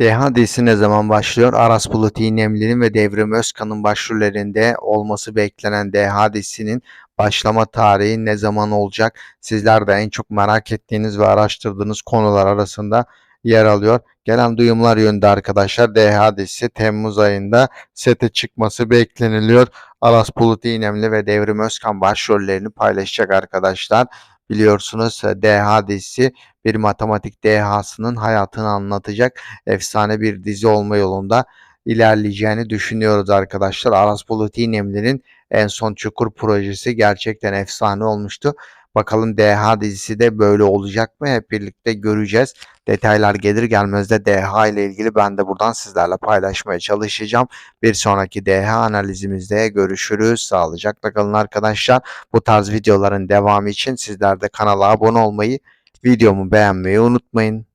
Deha dizisi ne zaman başlıyor? Aras Bulut İynemli'nin ve Devrim Özkan'ın başrollerinde olması beklenen Deha dizisinin başlama tarihi ne zaman olacak? Sizler de en çok merak ettiğiniz ve araştırdığınız konular arasında yer alıyor. Gelen duyumlar yönünde arkadaşlar Deha dizisi Temmuz ayında sete çıkması bekleniliyor. Aras Bulut İynemli ve Devrim Özkan başrollerini paylaşacak arkadaşlar. Biliyorsunuz Deha dizisi bir matematik dehasının hayatını anlatacak efsane bir dizi olma yolunda ilerleyeceğini düşünüyoruz arkadaşlar. Aras Bulut İynemli'nin en son Çukur projesi gerçekten efsane olmuştu. Bakalım DH dizisi de böyle olacak mı? Hep birlikte göreceğiz. Detaylar gelir gelmez de DH ile ilgili ben de buradan sizlerle paylaşmaya çalışacağım. Bir sonraki DH analizimizde görüşürüz. Sağlıcakla kalın arkadaşlar. Bu tarz videoların devamı için sizler de kanala abone olmayı, videomu beğenmeyi unutmayın.